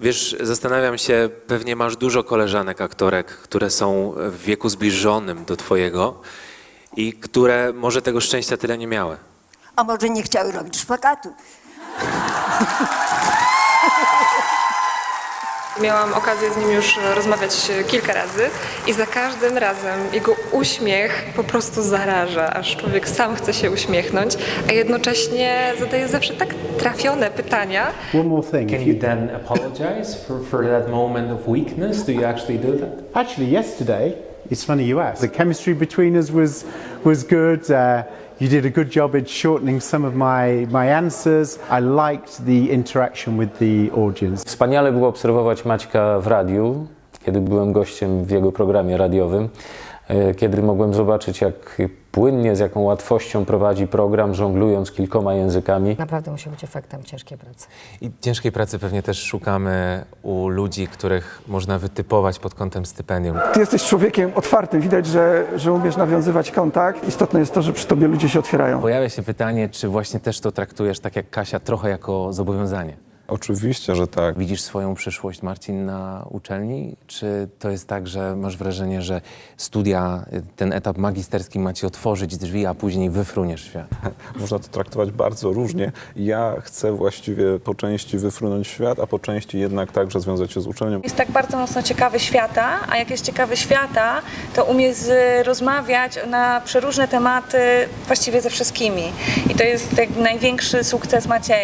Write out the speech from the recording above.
Wiesz, zastanawiam się, pewnie masz dużo koleżanek aktorek, które są w wieku zbliżonym do twojego i które może tego szczęścia tyle nie miały. A może nie chciały robić szpagatu? Miałam okazję z nim już rozmawiać kilka razy i za każdym razem jego uśmiech po prostu zaraża, aż człowiek sam chce się uśmiechnąć, a jednocześnie zadaje zawsze tak trafione pytania. One more thing. Can you, then apologize for, for that moment of weakness? Do you actually do that? actually, yesterday, it's funny you ask. The chemistry between us was was good. Uh, you did a good job at shortening some of my my answers. I liked the interaction with the audience. Wspaniale było obserwować Maćka w radiu, kiedy byłem gościem w jego programie radiowym, kiedy mogłem zobaczyć, jak płynnie, z jaką łatwością prowadzi program, żonglując kilkoma językami. Naprawdę musi być efektem ciężkiej pracy. I ciężkiej pracy pewnie też szukamy u ludzi, których można wytypować pod kątem stypendium. Ty jesteś człowiekiem otwartym, widać, że, że umiesz nawiązywać kontakt. Istotne jest to, że przy tobie ludzie się otwierają. Pojawia się pytanie, czy właśnie też to traktujesz tak jak Kasia, trochę jako zobowiązanie? Oczywiście, że tak. Widzisz swoją przyszłość, Marcin, na uczelni? Czy to jest tak, że masz wrażenie, że studia, ten etap magisterski ma ci otworzyć drzwi, a później wyfruniesz świat? Można to traktować bardzo różnie. Ja chcę właściwie po części wyfrunąć świat, a po części jednak także związać się z uczelnią. Jest tak bardzo mocno ciekawy świata, a jak jest ciekawy świata, to umie z, rozmawiać na przeróżne tematy właściwie ze wszystkimi. I to jest największy sukces Macieja.